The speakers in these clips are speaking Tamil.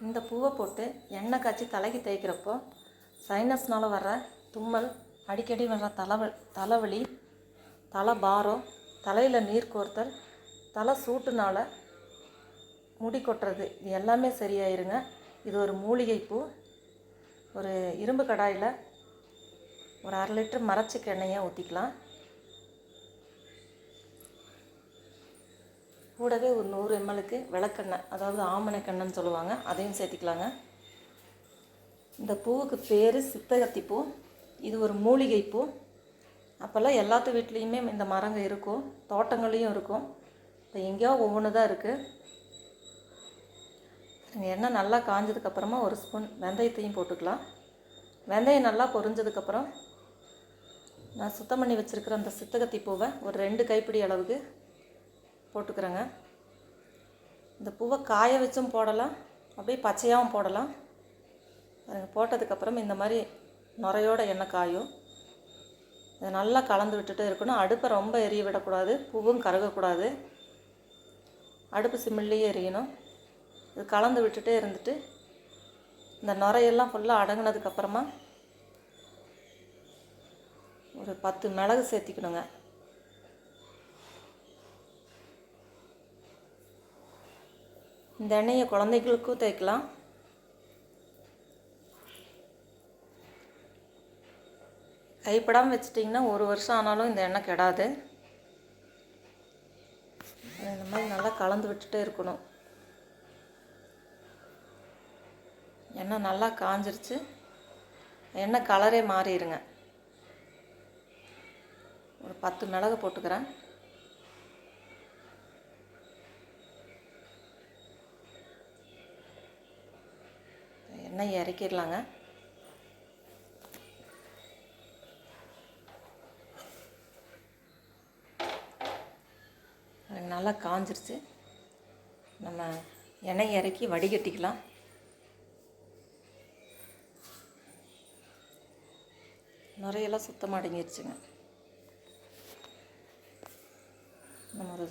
இந்த பூவை போட்டு எண்ணெய் காய்ச்சி தலைக்கு தேய்க்கிறப்போ சைனஸ்னால் வர்ற தும்மல் அடிக்கடி வர்ற தலைவ தலைவலி தலை பாரம் தலையில் நீர் கோர்த்தல் தலை சூட்டுனால முடி கொட்டுறது இது எல்லாமே சரியாயிருங்க. இது ஒரு மூலிகை பூ. ஒரு இரும்பு கடாயில் ஒரு அரை லிட்டர் மரச்சிக்கு எண்ணெயை ஊற்றிக்கலாம் கூடவே ஒரு நூறு எம்எல்க்கு விளக்கெண்ணெய் அதாவது ஆமணக்கெண்ணெய்னு சொல்லுவாங்க அதையும் சேர்த்திக்கலாங்க. இந்த பூவுக்கு பேர் சித்தகத்தி பூ இது ஒரு மூலிகை பூ. அப்போல்லாம் எல்லாத்து வீட்லேயுமே இந்த மரங்க இருக்கும் தோட்டங்கள்லேயும் இருக்கும். இப்போ எங்கேயோ ஒவ்வொன்று தான் இருக்குது எண்ணெய் நல்லா காஞ்சதுக்கப்புறமா ஒரு ஸ்பூன் வெந்தயத்தையும் போட்டுக்கலாம். வெந்தயம் நல்லா பொரிஞ்சதுக்கப்புறம் நான் சுத்தம் பண்ணி வச்சுருக்கிற அந்த சித்தகத்தி பூவை ஒரு ரெண்டு கைப்பிடி அளவுக்கு போட்டுக்கிறேங்க. இந்த பூவை காய வச்சும் போடலாம். அப்படியே பச்சையாகவும் போடலாம். பாருங்கள் போட்டதுக்கப்புறம் இந்த மாதிரி நுரையோட எண்ணெய் காயும். இதை நல்லா கலந்து விட்டுட்டு இருக்கணும். அடுப்பை ரொம்ப எரிய விடக்கூடாது. பூவும் கருகக்கூடாது. அடுப்பு சிம்மிள்லேயே எரியணும். இது கலந்து விட்டுட்டே இருந்துட்டு இந்த நுரையெல்லாம் ஃபுல்லாக அடங்கினதுக்கப்புறமா ஒரு பத்து மிளகு சேர்த்திக்கணுங்க. இந்த எண்ணெயை குழந்தைகளுக்கும் தேய்க்கலாம். கைப்படாமல் வச்சிட்டிங்கன்னா ஒரு வருஷம் ஆனாலும் இந்த எண்ணெய் கெடாது. இந்த மாதிரி நல்லா கலந்து விட்டுட்டே இருக்கணும். எண்ணெய் நல்லா காஞ்சிருச்சு. எண்ணெய் கலரே மாறிடுங்க ஒரு பத்து மிளகு போட்டுக்கிறேன். எண்ணெய் இறக்கிடலாங்க? நல்லா காஞ்சிருச்சு. நம்ம எண்ணெய் இறக்கி வடிகட்டிக்கலாம். நுரையெல்லாம் சுத்தமாக அடங்கிருச்சுங்க. நம்ம ஒரு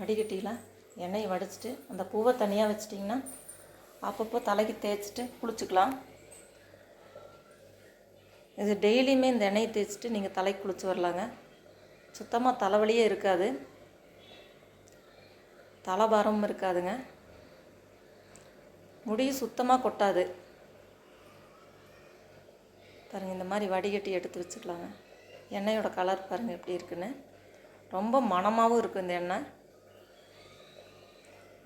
வடிகட்டிக்கலாம் எண்ணெயை வடிச்சிட்டு அந்த பூவை தனியாக வச்சிட்டிங்கன்னா அப்பப்போ தலைக்கு தேய்ச்சிட்டு குளிச்சுக்கலாம். இது டெய்லியுமே இந்த எண்ணெயை தேய்ச்சிட்டு நீங்கள் தலைக்கு குளிச்சு வரலாங்க. சுத்தமாக தலைவலியே இருக்காது. தலைபாரமும் இருக்காதுங்க. முடியும் சுத்தமாக கொட்டாது. பாருங்கள் இந்த மாதிரி வடிகட்டி எடுத்து வச்சுக்கலாங்க. எண்ணெயோட கலர் பாருங்கள் எப்படி இருக்குன்னு. ரொம்ப மணமாகவும் இருக்கும் இந்த எண்ணெய்.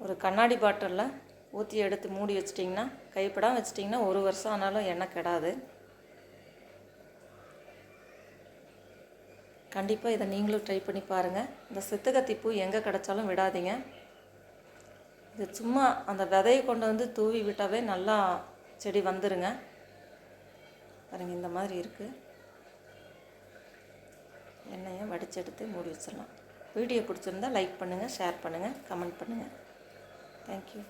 ஒரு கண்ணாடி பாட்டிலில் ஊற்றி எடுத்து மூடி வச்சிட்டிங்கன்னா கைப்படாம வச்சிட்டிங்கன்னா ஒரு வருஷம் ஆனாலும் எண்ணெய் கெடாது. கண்டிப்பாக இதை நீங்களும் ட்ரை பண்ணி பாருங்கள் இந்த சித்தகத்தி பூ எங்கே கிடச்சாலும் விடாதீங்க. இது சும்மா அந்த விதையை கொண்டு வந்து தூவி விட்டாவே நல்லா செடி வந்துருங்க. பாருங்கள் இந்த மாதிரி இருக்குது எண்ணெயை வடிச்செடுத்து மூடி வச்சிடலாம். வீடியோ பிடிச்சிருந்தா லைக் பண்ணுங்கள் ஷேர் பண்ணுங்கள் கமெண்ட் பண்ணுங்கள் தேங்க்யூ